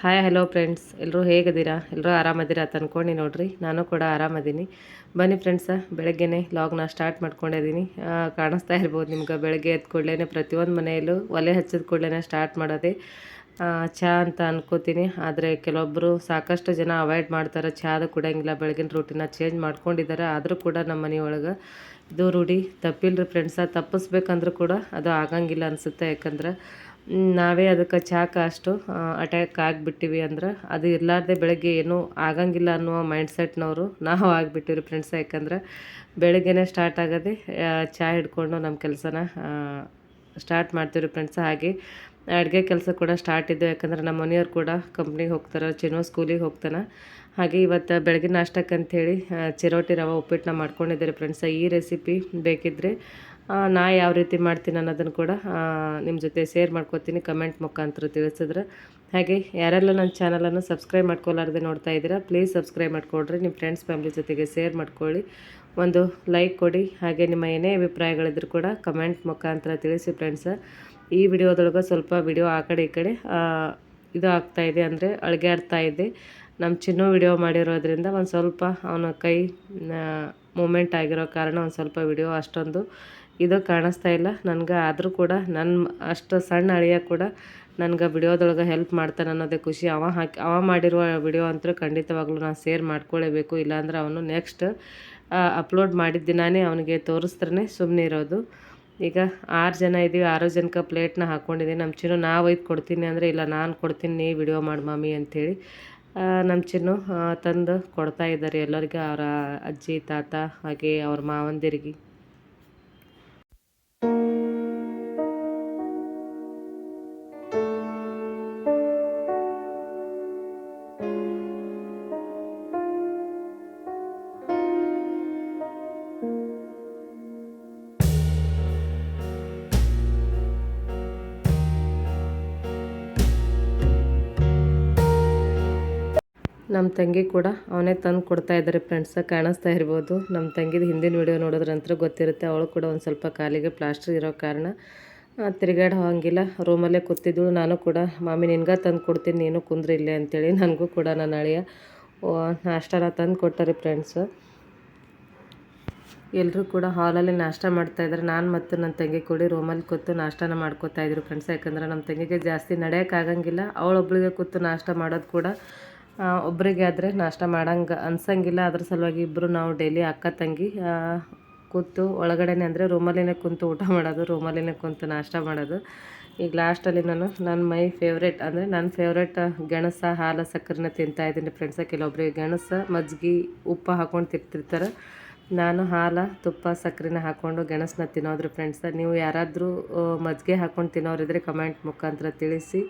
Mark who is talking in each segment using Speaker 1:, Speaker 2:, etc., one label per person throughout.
Speaker 1: Hi hello friends ಎಲ್ಲರೂ ಹೇಗಿದ್ದೀರಾ? ಎಲ್ಲರೂ ಆರಾಮದ್ದೀರಾ ಅಂತ ಅಂದ್ಕೊಂಡು ನೋಡ್ರಿ. ನಾನು ಕೂಡ ಆರಾಮದೀನಿ. ಬನ್ನಿ ಫ್ರೆಂಡ್ಸ ಬೆಳಗ್ಗೆನೇ ಲಾಗ್ನ ಸ್ಟಾರ್ಟ್ ಮಾಡ್ಕೊಂಡಿದ್ದೀನಿ ಕಾಣಿಸ್ತಾ ಇರ್ಬೋದು ನಿಮ್ಗೆ. ಬೆಳಗ್ಗೆ ಎದ್ದ ಕೂಡಲೇ ಪ್ರತಿಯೊಂದು ಮನೆಯಲ್ಲೂ ಒಲೆ ಹಚ್ಚಿದ ಕೂಡಲೇ ಸ್ಟಾರ್ಟ್ ಮಾಡೋದೇ ಚಹಾ ಅಂತ ಅನ್ಕೋತೀನಿ. ಆದರೆ ಕೆಲವೊಬ್ಬರು ಸಾಕಷ್ಟು ಜನ ಅವಾಯ್ಡ್ ಮಾಡ್ತಾರೆ. ಚಹಾದ ಕೂಡಂಗಿಲ್ಲ ಬೆಳಗಿನ ರೂಟಿನ ಚೇಂಜ್ ಮಾಡ್ಕೊಂಡಿದ್ದಾರೆ. ಆದರೂ ಕೂಡ ನಮ್ಮ ಮನೆಯೊಳಗೆ ಇದು ರೂಢಿ. ರೀ ಫ್ರೆಂಡ್ಸ ತಪ್ಪಿಸ್ಬೇಕಂದ್ರೂ ಕೂಡ ಅದು ಆಗಂಗಿಲ್ಲ ಅನಿಸುತ್ತೆ. ಯಾಕಂದ್ರೆ ನಾವೇ ಅದಕ್ಕೆ ಚಾಕ ಅಷ್ಟು ಅಟ್ಯಾಕ್ ಆಗಿಬಿಟ್ಟಿವಿ ಅಂದ್ರೆ ಅದು ಇರಲಾರ್ದೆ ಬೆಳಗ್ಗೆ ಏನೂ ಆಗಂಗಿಲ್ಲ ಅನ್ನುವ ಮೈಂಡ್ಸೆಟ್ನವರು ನಾವು ಆಗಿಬಿಟ್ಟಿವ್ರಿ ಫ್ರೆಂಡ್ಸ ಯಾಕಂದ್ರೆ, ಬೆಳಗ್ಗೆನೇ ಸ್ಟಾರ್ಟ್ ಆಗೋದೇ ಚಹಾ ಹಿಡ್ಕೊಂಡು ನಮ್ಮ ಕೆಲಸನ ಸ್ಟಾರ್ಟ್ ಮಾಡ್ತೀವಿ ಫ್ರೆಂಡ್ಸ್ ಹಾಗೆ ಅಡುಗೆ ಕೆಲಸ ಕೂಡ ಸ್ಟಾರ್ಟ್ ಇದೆ ಯಾಕಂದ್ರೆ, ನಮ್ಮ ಮನೆಯವ್ರು ಕೂಡ ಕಂಪ್ನಿಗೆ ಹೋಗ್ತಾರೆ, ಚಿನ್ನೋ ಸ್ಕೂಲಿಗೆ ಹೋಗ್ತಾನೆ. ಹಾಗೆ ಇವತ್ತು ಬೆಳಗಿನ ನಾಷ್ಟಕ್ಕೆ ಅಂಥೇಳಿ ಚಿರೋಟಿ ರವೆ ಉಪ್ಪಿಟ್ಟನ್ನ ಮಾಡ್ಕೊಂಡಿದ್ದೀರಿ ಫ್ರೆಂಡ್ಸ ಈ ರೆಸಿಪಿ ಬೇಕಿದ್ದರೆ ನಾ ಯಾವ ರೀತಿ ಮಾಡ್ತೀನಿ ಅನ್ನೋದನ್ನು ಕೂಡ ನಿಮ್ಮ ಜೊತೆ ಶೇರ್ ಮಾಡ್ಕೋತೀನಿ ಕಮೆಂಟ್ ಮುಖಾಂತರ ತಿಳಿಸಿದ್ರೆ. ಹಾಗೆ ಯಾರೆಲ್ಲ ನನ್ನ ಚಾನಲನ್ನು ಸಬ್ಸ್ಕ್ರೈಬ್ ಮಾಡ್ಕೊಲಾರ್ದೆ ನೋಡ್ತಾ ಇದ್ದೀರಾ ಪ್ಲೀಸ್ ಸಬ್ಸ್ಕ್ರೈಬ್ ಮಾಡ್ಕೊಳ್ರಿ. ನಿಮ್ಮ ಫ್ರೆಂಡ್ಸ್ ಫ್ಯಾಮಿಲಿ ಜೊತೆಗೆ ಶೇರ್ ಮಾಡ್ಕೊಳ್ಳಿ. ಒಂದು ಲೈಕ್ ಕೊಡಿ. ಹಾಗೆ ನಿಮ್ಮ ಏನೇ ಅಭಿಪ್ರಾಯಗಳಿದ್ರು ಕೂಡ ಕಮೆಂಟ್ ಮುಖಾಂತರ ತಿಳಿಸಿ ಫ್ರೆಂಡ್ಸ ಈ ವಿಡಿಯೋದೊಳಗೆ ಸ್ವಲ್ಪ ವಿಡಿಯೋ ಆ ಕಡೆ ಈ ಕಡೆ ಇದು ಆಗ್ತಾ ಇದೆ ಅಂದರೆ ಅಳಿಗೆ ಆಡ್ತಾ ಇದೆ. ನಮ್ಮ ಚಿನ್ನು ವಿಡಿಯೋ ಮಾಡಿರೋದ್ರಿಂದ ಒಂದು ಸ್ವಲ್ಪ ಅವನ ಕೈ ಮೂಮೆಂಟ್ ಆಗಿರೋ ಕಾರಣ ಒಂದು ಸ್ವಲ್ಪ ವಿಡಿಯೋ ಅಷ್ಟೊಂದು ಇದು ಕಾಣಿಸ್ತಾ ಇಲ್ಲ. ನನಗೆ ಆದರೂ ಕೂಡ ನನ್ನ ಅಷ್ಟು ಸಣ್ಣ ಅಳಿಯ ಕೂಡ ನನಗೆ ವಿಡಿಯೋದೊಳಗೆ ಹೆಲ್ಪ್ ಮಾಡ್ತಾನೆ ಅನ್ನೋದೇ ಖುಷಿ. ಅವ ಹಾಕಿ, ಅವ ಮಾಡಿರುವ ವಿಡಿಯೋ ಅಂತೂ ಖಂಡಿತವಾಗ್ಲೂ ನಾನು ಶೇರ್ ಮಾಡ್ಕೊಳ್ಳೇಬೇಕು ಇಲ್ಲಾಂದ್ರೆ ಅವನು ನೆಕ್ಸ್ಟ್ ಅಪ್ಲೋಡ್ ಮಾಡಿದ ದಿನಾನೇ ಅವನಿಗೆ ತೋರಿಸ್ತ್ರೇ ಸುಮ್ಮನೆ ಇರೋದು. ಈಗ ಆರು ಜನ ಇದ್ದೀವಿ ಆರು ಜನಕ್ಕೆ ಪ್ಲೇಟ್ನ ಹಾಕ್ಕೊಂಡಿದ್ದೀನಿ ನಮ್ಮ ಚಿನ್ನು, ನಾವು ಒಯ್ದು ಕೊಡ್ತೀನಿ ಅಂದರೆ, ಇಲ್ಲ, ನಾನು ಕೊಡ್ತೀನಿ, ನೀ ವಿಡಿಯೋ ಮಾಡಿ ಮಮ್ಮಿ ಅಂಥೇಳಿ ನಮ್ಮ ಚಿನ್ನು ತಂದು ಕೊಡ್ತಾ ಇದ್ದಾರೆ ಎಲ್ಲರಿಗೆ ಅವರ ಅಜ್ಜಿ ತಾತ ಹಾಗೆ ಅವ್ರ ಮಾವಂದಿರಿಗೆ. ನಮ್ಮ ತಂಗಿ ಕೂಡ ಅವನೇ ತಂದು ಕೊಡ್ತಾ ಇದ್ದಾರೆ ಫ್ರೆಂಡ್ಸ್ ಕಾಣಿಸ್ತಾ ಇರ್ಬೋದು. ನಮ್ಮ ತಂಗಿದ ಹಿಂದಿನ ವಿಡಿಯೋ ನೋಡೋದ್ರಂತ್ರ ಗೊತ್ತಿರುತ್ತೆ. ಅವಳು ಕೂಡ ಒಂದು ಸ್ವಲ್ಪ ಕಾಲಿಗೆ ಪ್ಲಾಸ್ಟರ್ ಇರೋ ಕಾರಣ. ತಿರುಗಾಡ ಹೋಗಂಗಿಲ್ಲ ರೂಮಲ್ಲೇ ಕೂತಿದ್ದಳು. ನಾನು ಕೂಡ, ಮಾಮಿ, ನಿನ್ಗೆ ತಂದು ಕೊಡ್ತೀನಿ. ನೀನು ಕುಂದ್ರಿ ಇಲ್ಲೇ ಅಂತೇಳಿ ನನಗೂ ಕೂಡ ನನ್ನ ಅಳಿಯ ನಾಷ್ಟನ ತಂದು ಕೊಟ್ಟಾರೆ ಫ್ರೆಂಡ್ಸ್ ಎಲ್ಲರೂ ಕೂಡ ಹಾಲಲ್ಲಿ ನಾಷ್ಟ ಮಾಡ್ತಾ ಇದ್ದಾರೆ. ನಾನು ಮತ್ತು ನನ್ನ ತಂಗಿ ಕೂಡಿ ರೂಮಲ್ಲಿ ಕೂತು ನಾಷ್ಟನ ಮಾಡ್ಕೋತಾ ಇದ್ರು ಫ್ರೆಂಡ್ಸ್ ಯಾಕಂದ್ರೆ ನಮ್ಮ ತಂಗಿಗೆ ಜಾಸ್ತಿ ನಡೆಯೋಕ್ಕಾಗಂಗಿಲ್ಲ. ಅವಳೊಬ್ಳಿಗೆ ಕೂತು ನಾಷ್ಟ ಮಾಡೋದು ಕೂಡ ಆ, ಒಬ್ರಿಗೆ ಆದರೆ ನಾಷ್ಟ ಮಾಡಂಗೆ ಅನ್ಸಂಗಿಲ್ಲ. ಅದ್ರ ಸಲುವಾಗಿ ಇಬ್ಬರು ನಾವು ಡೈಲಿ ಅಕ್ಕ ತಂಗಿ ಕೂತು ಒಳಗಡೆನೆ ಅಂದರೆ ರೂಮಲ್ಲಿನೇ ಕುಂತು ಊಟ ಮಾಡೋದು ರೂಮಲ್ಲಿನೇ ಕುಂತು ನಾಷ್ಟ ಮಾಡೋದು. ಈಗ ಲಾಸ್ಟಲ್ಲಿ ನಾನು ನನ್ನ ಮೈ ಫೇವ್ರೇಟ್ ಅಂದರೆ ನನ್ನ ಫೇವ್ರೇಟ್ ಗೆಣಸ ಹಾಲು ಸಕ್ಕರೆನ ತಿಂತಾ ಇದ್ದೀನಿ ಫ್ರೆಂಡ್ಸ ಕೆಲವೊಬ್ಬರಿಗೆ ಗೆಣಸು ಮಜ್ಜಿಗೆ ಉಪ್ಪು ಹಾಕೊಂಡು ತಿಂತಿರ್ತಾರೆ. ನಾನು ಹಾಲು ತುಪ್ಪ ಸಕ್ಕರೆನ ಹಾಕ್ಕೊಂಡು ಗೆಣಸನ್ನ ತಿನ್ನೋದ್ರಿ ಫ್ರೆಂಡ್ಸ ನೀವು ಯಾರಾದರೂ ಮಜ್ಜಿಗೆ ಹಾಕ್ಕೊಂಡು ತಿನ್ನೋರಿದ್ರೆ ಕಮೆಂಟ್ ಮುಖಾಂತರ ತಿಳಿಸಿ.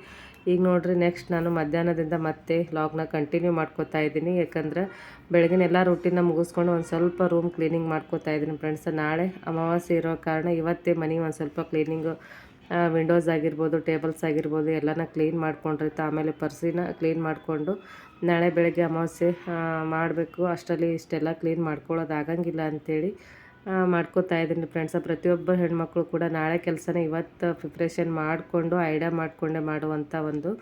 Speaker 1: ಈಗ ನೋಡ್ರಿ ನೆಕ್ಸ್ಟ್ ನಾನು ಮಧ್ಯಾಹ್ನದಿಂದ ಮತ್ತೆ ಲಾಗ್ನ ಕಂಟಿನ್ಯೂ ಮಾಡ್ಕೋತಾ ಇದ್ದೀನಿ. ಯಾಕಂದ್ರೆ ಬೆಳಗಿನ ಎಲ್ಲ ರೂಟೀನ ಮುಗಿಸ್ಕೊಂಡು ಒಂದು ಸ್ವಲ್ಪ ರೂಮ್ ಕ್ಲೀನಿಂಗ್ ಮಾಡ್ಕೋತಾ ಇದ್ದೀನಿ ಫ್ರೆಂಡ್ಸ್ ನಾಳೆ ಅಮಾವಾಸ್ಯೆ ಇರೋ ಕಾರಣ ಇವತ್ತೇ ಮನೆ ಒಂದು ಸ್ವಲ್ಪ ಕ್ಲೀನಿಂಗು ವಿಂಡೋಸ್ ಆಗಿರ್ಬೋದು ಟೇಬಲ್ಸ್ ಆಗಿರ್ಬೋದು ಎಲ್ಲನ ಕ್ಲೀನ್ ಮಾಡ್ಕೊಂಡಿರ್ತಾ ಆಮೇಲೆ ಪರ್ಸಿನ ಕ್ಲೀನ್ ಮಾಡಿಕೊಂಡು ನಾಳೆ ಬೆಳಗ್ಗೆ ಅಮಾವಾಸ್ಯೆ ಮಾಡಬೇಕು. ಅಷ್ಟರಲ್ಲಿ ಇಷ್ಟೆಲ್ಲ ಕ್ಲೀನ್ ಮಾಡ್ಕೊಳ್ಳೋದಾಗಂಗಿಲ್ಲ ಅಂಥೇಳಿ ಮಾಡ್ಕೋತಾ ಇದ್ದೀನಿ ಫ್ರೆಂಡ್ಸ್ ಪ್ರತಿಯೊಬ್ಬ ಹೆಣ್ಮಕ್ಳು ಕೂಡ ನಾಳೆ ಕೆಲಸನ ಇವತ್ತು ಪ್ರಿಪ್ರೇಷನ್ ಮಾಡಿಕೊಂಡು ಐಡಿಯಾ ಮಾಡಿಕೊಂಡೇ ಮಾಡುವಂಥ ಒಂದು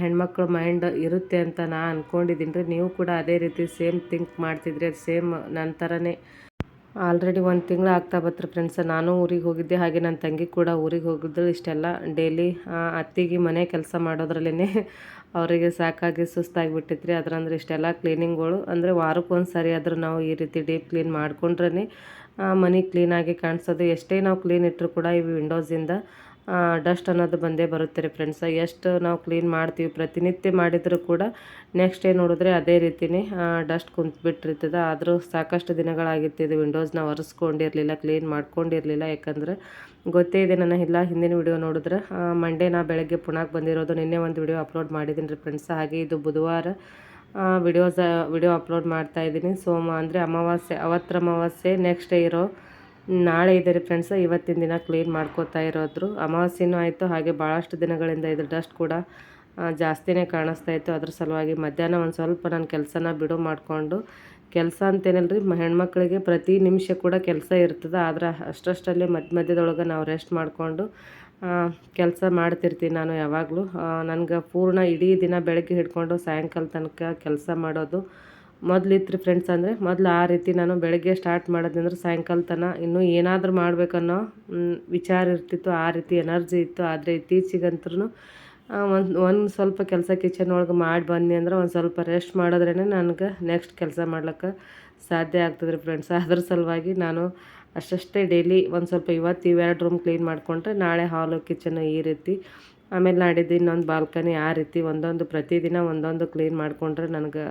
Speaker 1: ಹೆಣ್ಮಕ್ಳು ಮೈಂಡ್ ಇರುತ್ತೆ ಅಂತ ನಾ ಅಂದ್ಕೊಂಡಿದ್ದೀನಿ ರೀ. ನೀವು ಕೂಡ ಅದೇ ರೀತಿ ಸೇಮ್ ಥಿಂಕ್ ಮಾಡ್ತಿದ್ರೆ ಸೇಮ್ ನನ್ನ ಥರನೇ ಆಲ್ರೆಡಿ ಒಂದು ತಿಂಗಳು ಆಗ್ತಾ ಬತ್ರಿ ಫ್ರೆಂಡ್ಸ್ ನಾನು ಊರಿಗೆ ಹೋಗಿದ್ದೆ, ಹಾಗೆ ನನ್ನ ತಂಗಿ ಕೂಡ ಊರಿಗೆ ಹೋಗಿದ್ದು ಇಷ್ಟೆಲ್ಲ ಡೈಲಿ ಅತ್ತಿಗೆ ಮನೆ ಕೆಲಸ ಮಾಡೋದ್ರಲ್ಲೇ ಅವರಿಗೆ ಸಾಕಾಗಿ ಸುಸ್ತಾಗಿಬಿಟ್ಟಿತ್ರಿ. ಅದ್ರಂದ್ರೆ ಇಷ್ಟೆಲ್ಲ ಕ್ಲೀನಿಂಗ್ಗಳು. ಅಂದರೆ ವಾರಕ್ಕೊಂದು ಸರಿ ಆದರೂ ನಾವು ಈ ರೀತಿ ಡೀಪ್ ಕ್ಲೀನ್ ಮಾಡ್ಕೊಂಡ್ರೇ ಮನೆ ಕ್ಲೀನಾಗಿ ಕಾಣಿಸೋದು. ಎಷ್ಟೇ ನಾವು ಕ್ಲೀನ್ ಇಟ್ಟರೂ ಕೂಡ ಈ ವಿಂಡೋಸಿಂದ ಡಸ್ಟ್ ಅನ್ನೋದು ಬಂದೇ ಬರುತ್ತೆ ರೀ ಫ್ರೆಂಡ್ಸ್ ಎಷ್ಟು ನಾವು ಕ್ಲೀನ್ ಮಾಡ್ತೀವಿ, ಪ್ರತಿನಿತ್ಯ ಮಾಡಿದರೂ ಕೂಡ ನೆಕ್ಸ್ಟ್ ಡೇ ನೋಡಿದ್ರೆ ಅದೇ ರೀತಿನೇ ಡಸ್ಟ್ ಕುಂತ್ಬಿಟ್ಟಿರ್ತದೆ. ಆದರೂ ಸಾಕಷ್ಟು ದಿನಗಳಾಗಿತ್ತು ಇದು ವಿಂಡೋಸ್ನ ಒರೆಸ್ಕೊಂಡಿರಲಿಲ್ಲ ಕ್ಲೀನ್ ಮಾಡ್ಕೊಂಡಿರಲಿಲ್ಲ. ಯಾಕಂದರೆ ಗೊತ್ತೇ ಇದೆ, ನನ್ನ ಇಲ್ಲ ಹಿಂದಿನ ವಿಡಿಯೋ ನೋಡಿದ್ರೆ ಮಂಡೇ ನಾ ಬೆಳಗ್ಗೆ ಪುಣಾಕ್ ಬಂದಿರೋದು, ನಿನ್ನೆ ಒಂದು ವಿಡಿಯೋ ಅಪ್ಲೋಡ್ ಮಾಡಿದ್ದೀನಿ ರೀ ಫ್ರೆಂಡ್ಸ್ ಹಾಗೆ ಇದು ಬುಧವಾರ ವಿಡಿಯೋಸ್ ವಿಡಿಯೋ ಅಪ್ಲೋಡ್ ಮಾಡ್ತಾ ಇದ್ದೀನಿ. ಸೋಮ ಅಂದರೆ ಅಮಾವಾಸ್ಯೆ ಅವತ್ತರ ಅಮಾವಾಸ್ಯೆ ನೆಕ್ಸ್ಟ್ ಡೇ ಇರೋ ನಾಳೆ ಇದೆ ರೀ ಫ್ರೆಂಡ್ಸ್ ಇವತ್ತಿನ ದಿನ ಕ್ಲೀನ್ ಮಾಡ್ಕೋತಾ ಇರೋದ್ರು. ಅಮಾವಾಸ್ಯೆನೂ ಆಯಿತು, ಹಾಗೆ ಭಾಳಷ್ಟು ದಿನಗಳಿಂದ ಇದ್ರ ಡಸ್ಟ್ ಕೂಡ ಜಾಸ್ತಿನೇ ಕಾಣಿಸ್ತಾ ಇತ್ತು. ಅದ್ರ ಸಲುವಾಗಿ ಮಧ್ಯಾಹ್ನ ಒಂದು ಸ್ವಲ್ಪ ನಾನು ಕೆಲಸನ ಬಿಡು ಮಾಡಿಕೊಂಡು, ಕೆಲಸ ಅಂತೇನಲ್ರಿ ಹೆಣ್ಮಕ್ಳಿಗೆ ಪ್ರತಿ ನಿಮಿಷ ಕೂಡ ಕೆಲಸ ಇರ್ತದೆ. ಆದ್ರೆ ಅಷ್ಟಷ್ಟಲ್ಲೇ ಮಧ್ಯ ಮಧ್ಯದೊಳಗೆ ನಾವು ರೆಸ್ಟ್ ಮಾಡಿಕೊಂಡು ಕೆಲಸ ಮಾಡ್ತಿರ್ತೀನಿ ನಾನು ಯಾವಾಗಲೂ. ನನಗೆ ಪೂರ್ಣ ಇಡೀ ದಿನ ಬೆಳಗ್ಗೆ ಹಿಡ್ಕೊಂಡು ಸಾಯಂಕಾಲ ತನಕ ಕೆಲಸ ಮಾಡೋದು ಮೊದಲಿತ್ತು ಫ್ರೆಂಡ್ಸ್ ಅಂದರೆ, ಮೊದಲು ಆ ರೀತಿ ನಾನು ಬೆಳಗ್ಗೆ ಸ್ಟಾರ್ಟ್ ಮಾಡೋದಂದ್ರೆ ಸಾಯಂಕಾಲ ತನಕ ಇನ್ನೂ ಏನಾದರೂ ಮಾಡಬೇಕನ್ನೋ ವಿಚಾರ ಇರ್ತಿತ್ತು, ಆ ರೀತಿ ಎನರ್ಜಿ ಇತ್ತು. ಆದರೆ ಇತ್ತೀಚೆಗಂತೂ ಒಂದು ಒಂದು ಸ್ವಲ್ಪ ಕೆಲಸ ಕಿಚನ್ ಒಳಗೆ ಮಾಡಿ ಬನ್ನಿ ಅಂದ್ರೆ ಒಂದು ಸ್ವಲ್ಪ ರೆಸ್ಟ್ ಮಾಡಿದ್ರೇ ನನಗೆ ನೆಕ್ಸ್ಟ್ ಕೆಲಸ ಮಾಡ್ಲಿಕ್ಕೆ ಸಾಧ್ಯ ಆಗ್ತದ್ರಿ ಫ್ರೆಂಡ್ಸ್ ಅದ್ರ ಸಲುವಾಗಿ ನಾನು ಅಷ್ಟಷ್ಟೇ ಡೈಲಿ ಒಂದು ಸ್ವಲ್ಪ ಇವತ್ತು ಇವೆರಡು ರೂಮ್ ಕ್ಲೀನ್ ಮಾಡಿಕೊಂಡ್ರೆ ನಾಳೆ ಹಾಲು ಕಿಚನ್ ಈ ರೀತಿ. ಆಮೇಲೆ ನಾಡಿದ್ದು ಇನ್ನೊಂದು ಬಾಲ್ಕನಿ ಆ ರೀತಿ ಒಂದೊಂದು ಪ್ರತಿದಿನ ಒಂದೊಂದು ಕ್ಲೀನ್ ಮಾಡಿಕೊಂಡ್ರೆ ನನಗೆ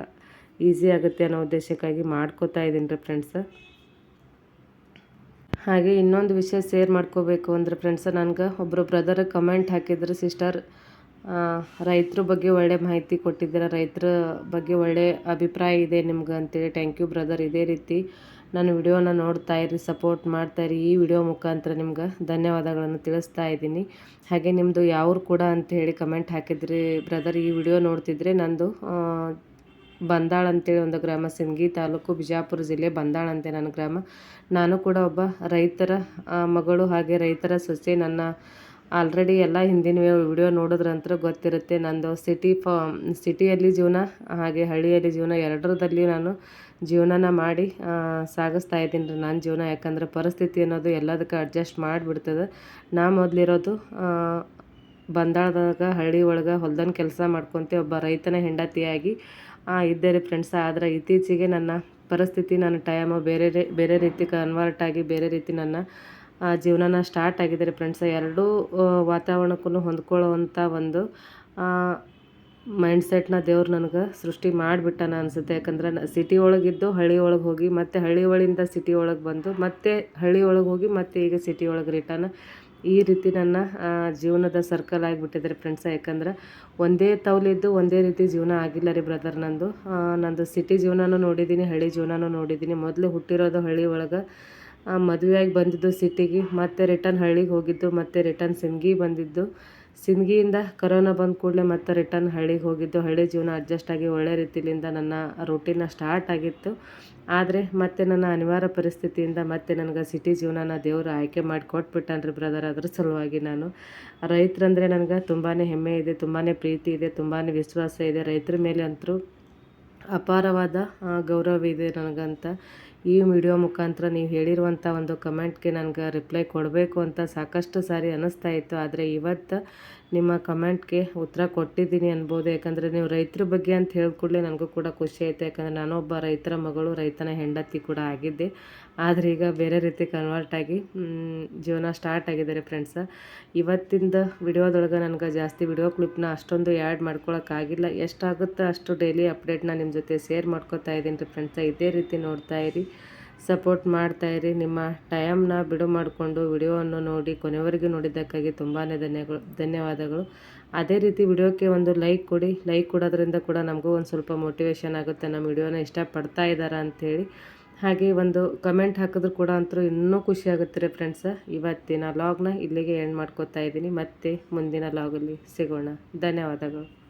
Speaker 1: ಈಸಿ ಆಗುತ್ತೆ ಅನ್ನೋ ಉದ್ದೇಶಕ್ಕಾಗಿ ಮಾಡ್ಕೋತಾ ಇದ್ದೀನಿ ರೀ ಫ್ರೆಂಡ್ಸ್ ಹಾಗೆ ಇನ್ನೊಂದು ವಿಷಯ ಶೇರ್ ಮಾಡ್ಕೋಬೇಕು ಅಂದರೆ ಫ್ರೆಂಡ್ಸ್ ನನಗೆ ಒಬ್ಬರು ಬ್ರದರ್ ಕಮೆಂಟ್ ಹಾಕಿದ್ರು ಸಿಸ್ಟರ್ ರೈತರ ಬಗ್ಗೆ ಒಳ್ಳೆ ಮಾಹಿತಿ ಕೊಟ್ಟಿದ್ದೀರ, ರೈತರ ಬಗ್ಗೆ ಒಳ್ಳೆ ಅಭಿಪ್ರಾಯ ಇದೆ ನಿಮ್ಗೆ ಅಂತೇಳಿ ಥ್ಯಾಂಕ್ ಯು ಬ್ರದರ್ ಇದೇ ರೀತಿ ನಾನು ವಿಡಿಯೋನ ನೋಡ್ತಾ ಇರಿ ಸಪೋರ್ಟ್ ಮಾಡ್ತಾ ಇರಿ ಈ ವಿಡಿಯೋ ಮುಖಾಂತರ ನಿಮ್ಗೆ ಧನ್ಯವಾದಗಳನ್ನು ತಿಳಿಸ್ತಾ ಇದ್ದೀನಿ. ಹಾಗೆ ನಿಮ್ಮದು ಯಾವ್ರು ಕೂಡ ಅಂತ ಹೇಳಿ ಕಮೆಂಟ್ ಹಾಕಿದ್ರಿ ಬ್ರದರ್ ಈ ವಿಡಿಯೋ ನೋಡ್ತಿದ್ರೆ ನಂದು ಬಂದಾಳ್ ಅಂತೇಳಿ ಒಂದು ಗ್ರಾಮ ಸಿಂಗಿ ತಾಲೂಕು ಬಿಜಾಪುರ ಜಿಲ್ಲೆ ಬಂದಾಳ ಅಂತೆ ನನ್ನ ಗ್ರಾಮ. ನಾನು ಕೂಡ ಒಬ್ಬ ರೈತರ ಮಗಳು ಹಾಗೆ ರೈತರ ಸೊಸೆ. ನನ್ನ ಆಲ್ರೆಡಿ ಎಲ್ಲ ಹಿಂದಿನ ವಿಡಿಯೋ ನೋಡಿದ್ರಂತರ ಗೊತ್ತಿರುತ್ತೆ. ನಂದು ಸಿಟಿ ಫ ಸಿಟಿಯಲ್ಲಿ ಜೀವನ, ಹಾಗೆ ಹಳ್ಳಿಯಲ್ಲಿ ಜೀವನ ಎರಡರದಲ್ಲಿ ನಾನು ಜೀವನನ ಮಾಡಿ ಸಾಗಿಸ್ತಾ ಇದ್ದೀನಿ ರೀ ನನ್ನ ಜೀವನ. ಯಾಕಂದ್ರೆ ಪರಿಸ್ಥಿತಿ ಅನ್ನೋದು ಎಲ್ಲದಕ್ಕೆ ಅಡ್ಜಸ್ಟ್ ಮಾಡಿಬಿಡ್ತದೆ. ನಾ ಮೊದಲಿರೋದು ಬಂದಾಳದಾಗ ಹಳ್ಳಿ ಒಳಗೆ ಹೊಲ್ದನ ಕೆಲಸ ಮಾಡ್ಕೊತೆ ಒಬ್ಬ ರೈತನ ಹೆಂಡತಿಯಾಗಿ ಇದ್ದೆ ಫ್ರೆಂಡ್ಸ್ ಆದರೆ ಇತ್ತೀಚೆಗೆ ನನ್ನ ಪರಿಸ್ಥಿತಿ, ನನ್ನ ಟೈಮು ಬೇರೆ ಬೇರೆ ರೀತಿ ಕನ್ವರ್ಟ್ ಆಗಿ ಬೇರೆ ರೀತಿ ನನ್ನ ಜೀವನನ ಸ್ಟಾರ್ಟ್ ಆಗಿದೆ ರೀ ಫ್ರೆಂಡ್ಸ್ ಎರಡೂ ವಾತಾವರಣಕ್ಕೂ ಹೊಂದ್ಕೊಳ್ಳುವಂಥ ಒಂದು ಮೈಂಡ್ಸೆಟ್ನ ದೇವ್ರು ನನಗೆ ಸೃಷ್ಟಿ ಮಾಡಿಬಿಟ್ಟಾನ ಅನಿಸುತ್ತೆ. ಯಾಕಂದ್ರೆ ಸಿಟಿ ಒಳಗಿದ್ದು ಹಳ್ಳಿ ಒಳಗೆ ಹೋಗಿ ಮತ್ತು ಹಳ್ಳಿ ಒಳಗಿಂದ ಸಿಟಿ ಒಳಗೆ ಬಂದು ಮತ್ತೆ ಹಳ್ಳಿ ಒಳಗೆ ಹೋಗಿ ಮತ್ತೆ ಈಗ ಸಿಟಿ ಒಳಗೆ ರಿಟರ್ನ್ ಈ ರೀತಿ ನನ್ನ ಜೀವನದ ಸರ್ಕಲ್ ಆಗಿಬಿಟ್ಟಿದ್ದಾರೆ ಫ್ರೆಂಡ್ಸ್ ಯಾಕಂದ್ರೆ ಒಂದೇ ತೌಲಿದ್ದು ಒಂದೇ ರೀತಿ ಜೀವನ ಆಗಿಲ್ಲ ರೀ ಬ್ರದರ್ ನಂದು. ನಂದು ಸಿಟಿ ಜೀವನನೂ ನೋಡಿದ್ದೀನಿ ಹಳ್ಳಿ ಜೀವನನೂ ನೋಡಿದ್ದೀನಿ ಮೊದಲು ಹುಟ್ಟಿರೋದು ಹಳ್ಳಿ ಒಳಗೆ. ಮದುವೆಯಾಗಿ ಬಂದಿದ್ದು ಸಿಟಿಗೆ ಮತ್ತೆ ರಿಟರ್ನ್ ಹಳ್ಳಿಗೆ ಹೋಗಿದ್ದು, ಮತ್ತೆ ರಿಟರ್ನ್ ಸಿಮ್ಗಿ ಬಂದಿದ್ದು. ಸಿಂದಗಿಯಿಂದ ಕರೋನಾ ಬಂದ ಕೂಡಲೇ ಮತ್ತೆ ರಿಟರ್ನ್ ಹಳ್ಳಿಗೆ ಹೋಗಿದ್ದು. ಹಳ್ಳಿ ಜೀವನ ಅಡ್ಜಸ್ಟ್ ಆಗಿ ಒಳ್ಳೆ ರೀತಿಯಿಂದ ನನ್ನ ರೂಟೀನ ಸ್ಟಾರ್ಟ್ ಆಗಿತ್ತು. ಆದರೆ ಮತ್ತೆ ನನ್ನ ಅನಿವಾರ್ಯ ಪರಿಸ್ಥಿತಿಯಿಂದ ಮತ್ತೆ ನನಗೆ ಸಿಟಿ ಜೀವನನ ದೇವರು ಆಯ್ಕೆ ಮಾಡಿ ಕೊಟ್ಬಿಟ್ಟನ್ರಿ ಬ್ರದರ್ ಅದ್ರ ಸಲುವಾಗಿ ನಾನು ರೈತರಂದರೆ ನನಗೆ ತುಂಬಾ ಹೆಮ್ಮೆ ಇದೆ ತುಂಬಾ ಪ್ರೀತಿ ಇದೆ ತುಂಬಾ ವಿಶ್ವಾಸ ಇದೆ. ರೈತರ ಮೇಲೆ ಅಂತರೂ ಅಪಾರವಾದ ಗೌರವ ಇದೆ ನನಗಂತ. ಈ ವಿಡಿಯೋ ಮುಖಾಂತರ ನೀವು ಹೇಳಿರುವಂಥ ಒಂದು ಕಮೆಂಟ್ಗೆ ನನಗೆ ರಿಪ್ಲೈ ಕೊಡಬೇಕು ಅಂತ ಸಾಕಷ್ಟು ಸಾರಿ ಅನ್ನಿಸ್ತಾ ಇತ್ತು. ಆದರೆ ಇವತ್ತು ನಿಮ್ಮ ಕಮೆಂಟ್ಗೆ ಉತ್ತರ ಕೊಟ್ಟಿದ್ದೀನಿ ಅನ್ಬೋದು. ಯಾಕಂದರೆ ನೀವು ರೈತರ ಬಗ್ಗೆ ಅಂತ ಹೇಳಿದ ಕೂಡಲೇ ನನಗೂ ಕೂಡ ಖುಷಿ ಆಯಿತು. ಯಾಕಂದರೆ ನಾನೊಬ್ಬ ರೈತರ ಮಗಳು, ರೈತನ ಹೆಂಡತಿ ಕೂಡ ಆಗಿದ್ದೆ. ಆದರೆ ಈಗ ಬೇರೆ ರೀತಿ ಕನ್ವರ್ಟ್ ಆಗಿ ಜೀವನ ಸ್ಟಾರ್ಟ್ ಆಗಿದ್ದಾರೆ ಫ್ರೆಂಡ್ಸ ಇವತ್ತಿಂದ ವಿಡಿಯೋದೊಳಗೆ ನನಗೆ ಜಾಸ್ತಿ ವಿಡಿಯೋ ಕ್ಲಿಪ್ನ ಅಷ್ಟೊಂದು ಆ್ಯಡ್ ಮಾಡ್ಕೊಳಕ್ಕಾಗಿಲ್ಲ ಎಷ್ಟಾಗುತ್ತೋ ಅಷ್ಟು ಡೈಲಿ ಅಪ್ಡೇಟ್ನ ನಿಮ್ಮ ಜೊತೆ ಶೇರ್ ಮಾಡ್ಕೊತಾ ಇದ್ದೀನಿ ರೀ ಫ್ರೆಂಡ್ಸ ಇದೇ ರೀತಿ ನೋಡ್ತಾ ಇರಿ. ಸಪೋರ್ಟ್ ಮಾಡ್ತಾಯಿರಿ ನಿಮ್ಮ ಟೈಮ್ನ ಬಿಡು ಮಾಡಿಕೊಂಡು ವಿಡಿಯೋವನ್ನು ನೋಡಿ, ಕೊನೆವರೆಗೂ ನೋಡಿದ್ದಕ್ಕಾಗಿ ತುಂಬಾ ಧನ್ಯಗಳು, ಧನ್ಯವಾದಗಳು. ಅದೇ ರೀತಿ ವಿಡಿಯೋಕ್ಕೆ ಒಂದು ಲೈಕ್ ಕೊಡಿ. ಲೈಕ್ ಕೊಡೋದ್ರಿಂದ ಕೂಡ ನಮಗೂ ಒಂದು ಸ್ವಲ್ಪ ಮೋಟಿವೇಶನ್ ಆಗುತ್ತೆ. ನಮ್ಮ ವಿಡಿಯೋನ ಇಷ್ಟಪಡ್ತಾ ಇದ್ದಾರಾ ಅಂಥೇಳಿ ಹಾಗೆ ಒಂದು ಕಮೆಂಟ್ ಹಾಕಿದ್ರು ಕೂಡ ಅಂತೂ ಇನ್ನೂ ಖುಷಿ ಆಗುತ್ತೆ ಫ್ರೆಂಡ್ಸ ಇವತ್ತಿನ ಲಾಗ್ನ ಇಲ್ಲಿಗೆ ಎಂಡ್ ಮಾಡ್ಕೊತಾ ಇದ್ದೀನಿ. ಮತ್ತೆ ಮುಂದಿನ ಲಾಗಲ್ಲಿ ಸಿಗೋಣ. ಧನ್ಯವಾದಗಳು.